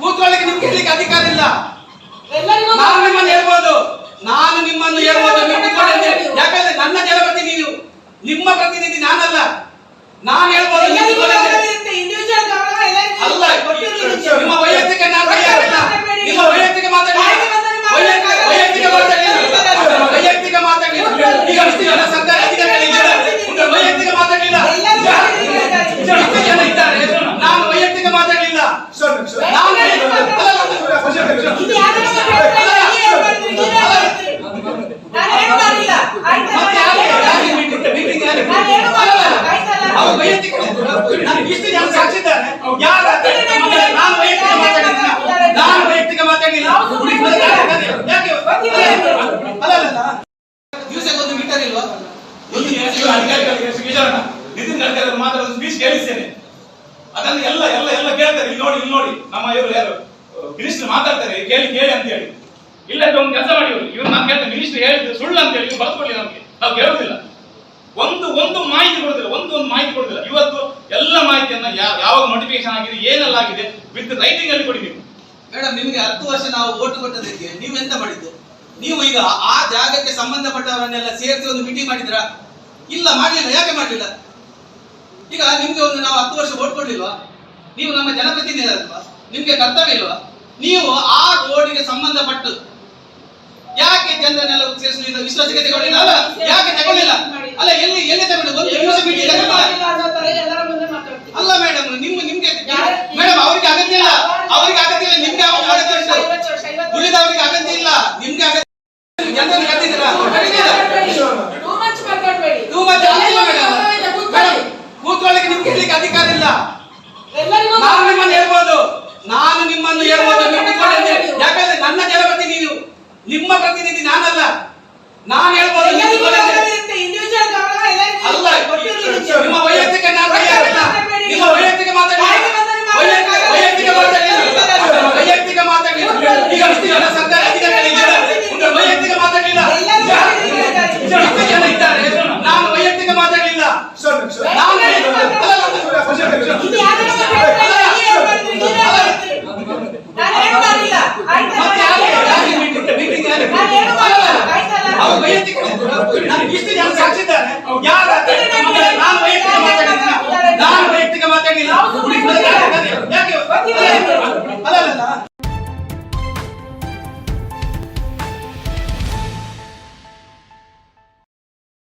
ಕೂತ್ಕೊಳ್ಳಿಕ್ಕೆ ನಿಮ್ಗೆ ಹೇಳಲಿಕ್ಕೆ ಅಧಿಕಾರ ಇಲ್ಲ. ನಾನು ನಿಮ್ಮನ್ನು. ಹೇಳ್ಬೋದು. ನಾನು ನಿಮ್ಮನ್ನು ಹೇಳ್ಬೋದು. ಯಾಕಂದ್ರೆ ನನ್ನ ಜನಪ್ರತಿನಿಧಿ ನೀವು. ನಿಮ್ಮ ಪ್ರತಿನಿಧಿ ನಾನಲ್ಲ. ನಾನು ಹೇಳ್ಬೋದು ಅಲ್ಲ ನಿಮ್ಮ ವೈಯಕ್ತಿಕ ನಾನು ಕೈಯಾಗಿಲ್ಲ ನಿಮ್ಮ ವೈಯಕ್ತಿಕ ಮಾತಾಡಿ ಬಾಯಿಗೆ ಬಂದಲ್ಲಿ ಮಾತಾಡಿ. ವೈಯಕ್ತಿಕ ಮಾತಾಡಲಿಲ್ಲ ವೈಯಕ್ತಿಕ ಮಾತಾಡಲಿಲ್ಲ ಈಗ ಇಷ್ಟು ಜನ ಸರ್ಕಾರ ಅಧಿಕಾರಿಗಳಿದ್ದಾರೆ ಒಂದು ವೈಯಕ್ತಿಕ ಮಾತಾಡಲಿಲ್ಲ ಎಲ್ಲರೂ ಮಾತಾಡಿದ್ದಾರೆ. ಇಷ್ಟು ಜನ ಇದ್ದಾರೆ ನಾನು ವೈಯಕ್ತಿಕ ಮಾತಾಡಲಿಲ್ಲ ನಾನು ಎಲ್ಲರಿಗೂ ಅಲ್ಲ, ಇದು ಯಾರನ್ನೂ ಕೇಳ್ತಾ ಇಲ್ಲ. ನೀವೇ ಹೇಳ್ಕೊಳ್ತೀರಿ, ನೀವೇ ಹೇಳ್ಕೊಳ್ತೀರಿ. ನಾನು ಏನು ಮಾಡಿಲ್ಲ. ಆಯ್ತಾ? ಮತ್ತೆ ಯಾಕೆ ಯಾಕೆ ಮೀಟಿಂಗ್ ಮೀಟಿಂಗ್ ಯಾಕೆ? ನಾನು ಏನು ಮಾಡಿಲ್ಲ. ಆಯ್ತಲ್ಲ? ಅವ್ರು ವೈಯಕ್ತಿಕ ನಾನು ಇಷ್ಟು ಜನ ಸಾಕ್ಷಿದ್ದಾರೆ ಯಾರ ನಾನು ವೈಯಕ್ತಿಕ ಮಾತಾಡಿಲ್ಲ ನಾನು ವೈಯಕ್ತಿಕ ಮಾತಾಡಿಲ್ಲ ಯಾಕೆ ಅಲ್ಲ ಅಲ್ಲ ಅಲ್ಲ. ದಿವಸಕ್ಕೊಂದು ಮೀಟರ್ ಇಲ್ವಾ ಒಂದು ದಿವಸ ಅಧಿಕಾರಿಗಳಿಗೆ ವಿಚಾರಣ ನಿತಿನ್ ಗಡ್ಕರಿ ಅವರು ಮಾತಾಡೋದು ಸ್ಪೀಚ್ ಕೇಳಿಸ್ತೇನೆ ಅದನ್ನು ಎಲ್ಲ ಎಲ್ಲ ಎಲ್ಲ ಕೇಳ್ತಾರೆ ನೋಡಿ ಇಲ್ಲಿ ನೋಡಿ ನಮ್ಮ ಇವರು ಯಾರು ಮಾತಾಡ್ತಾರೆ ಕೇಳಿ ಕೇಳಿ ಅಂತ ಹೇಳಿ. ಇಲ್ಲ ಒಂದು ಕೆಲಸ ಮಾಡಿ ಇವರು. ನಾನು ಕೇಳ್ತೇನೆ ಮಿನಿಸ್ಟರ್ ಹೇಳಿದ್ರು, ಸುಳ್ಳು ಅಂತ ಹೇಳಿ ಬರ್ಕೊಳ್ಳಿ ನಮಗೆ. ನಾವು ಒಂದು ಒಂದು ಮಾಹಿತಿ ಕೊಡೋದಿಲ್ಲ, ಒಂದು ಒಂದು ಮಾಹಿತಿ ಕೊಡುದಿಲ್ಲ. ಇವತ್ತು ಎಲ್ಲ ಮಾಹಿತಿಯನ್ನ ಯಾವಾಗ ನೋಟಿಫಿಕೇಶನ್ ಆಗಿದೆ, ಏನೆಲ್ಲ ಆಗಿದೆ, ವಿತ್ ರೈಟಿಂಗ್ ಅಲ್ಲಿ ಕೊಡಿ ನೀವು. ಮೇಡಮ್, ನಿಮಗೆ ಹತ್ತು ವರ್ಷ ನಾವು ಓಟು ಕೊಟ್ಟದಕ್ಕೆ ನೀವು ಎಂತ ಮಾಡಿದ್ದು? ನೀವು ಈಗ ಆ ಜಾಗಕ್ಕೆ ಸಂಬಂಧಪಟ್ಟವರನ್ನೆಲ್ಲ ಸೇರಿಸಿ ಒಂದು ಮೀಟಿಂಗ್ ಮಾಡಿದ್ರ ಇಲ್ಲ, ಮಾಡಲಿಲ್ಲ. ಯಾಕೆ ಮಾಡಲಿಲ್ಲ? ಈಗ ನಿಮ್ಗೆ ಒಂದು ನಾವು ಹತ್ತು ವರ್ಷ ಓಟ್ ಕೊಡ್ಲಿಲ್ವಾ? ನೀವು ನಮ್ಮ ಜನಪ್ರತಿನಿಧಿ ಅಲ್ವಾ? ನಿಮ್ಗೆ ಕರ್ತವ್ಯ ಇಲ್ವಾ? ನೀವು ಆ ರೋಡಿಗೆ ಸಂಬಂಧಪಟ್ಟು ಯಾಕೆ ಜನರನ್ನೆಲ್ಲ ಸೇರಿಸಲಿಲ್ಲ ವಿಶ್ವಾಸಕ್ಕೆ ತಗೊಳ್ಳಿಲ್ಲ ಯಾಕೆ ತಗೊಳ್ಳಿಲ್ಲ ಅಲ್ಲ ಎಲ್ಲಿ ಎಲ್ಲಿ ಮೇಡಮ್ ಒಂದು ನಿಮಿಷ. ಅಲ್ಲ ಮೇಡಮ್ ನಿಮ್ಮ ನಿಮ್ಗೆ ಮೇಡಂ ಮೇಡಮ್ ಅವ್ರಿಗೆ ಅಗತ್ಯ ಇಲ್ಲ. ಅವ್ರಿಗೆ ಅಗತ್ಯ ಇಲ್ಲ. ನಿಮ್ಗೆ ಅಗತ್ಯ ಉಂಟು. ಉಳಿದವರಿಗೆ ಅಗತ್ಯ ಇಲ್ಲ. ನಿಮ್ಗೆ ಅಗತ್ಯ ಜನರನ್ನು ಕರೆದಿದ್ದೀರಾ ಮೇಡಮ್. ಮೇಡಮ್, ಕೂತ್ಕೊಳ್ಳಿಕ್ಕೆ ನಿಮ್ಗೆ ಹೇಳಲಿಕ್ಕೆ ಅಧಿಕಾರ ಇಲ್ಲ. ನಾನು ನಿಮ್ಮನ್ನು ಹೇಳ್ಬೋದು. ನಾನು ನಿಮ್ಮನ್ನು ಹೇಳ್ಬೋದು. ಯಾಕಂದ್ರೆ ನನ್ನ ಜನಪ್ರತಿನಿಧಿ ನೀವು ನಿಮ್ಮ ಪ್ರತಿನಿಧಿ ನಾನಲ್ಲ. ನಾನು ಹೇಳ್ಬೋದು. ಸಾಕ್ಷಿದ್ದಾರೆ? ಯಾರು